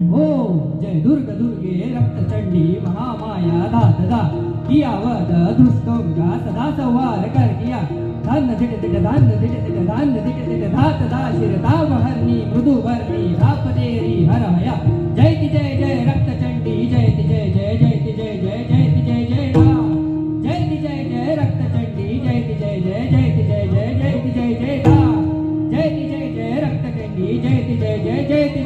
ओम जय दुर्ग दुर्गे रक्तचंडी महामाया दा ददा किया वद दुष्टों का सदा संवार कर किया धन दिट दिट धन दिट दिट धन दिट दिट धात दा शिर धाम हरनी मृदु भरनी धाप देरी हर हया जय कि जय जय रक्तचंडी जय कि जय जय जय कि जय जय जय कि जय जय जय कि जय जय रक्तचंडी जय कि जय जय जय कि जय जय जय कि जय जय जय कि जय जय रक्तचंडी जय कि जय जय जय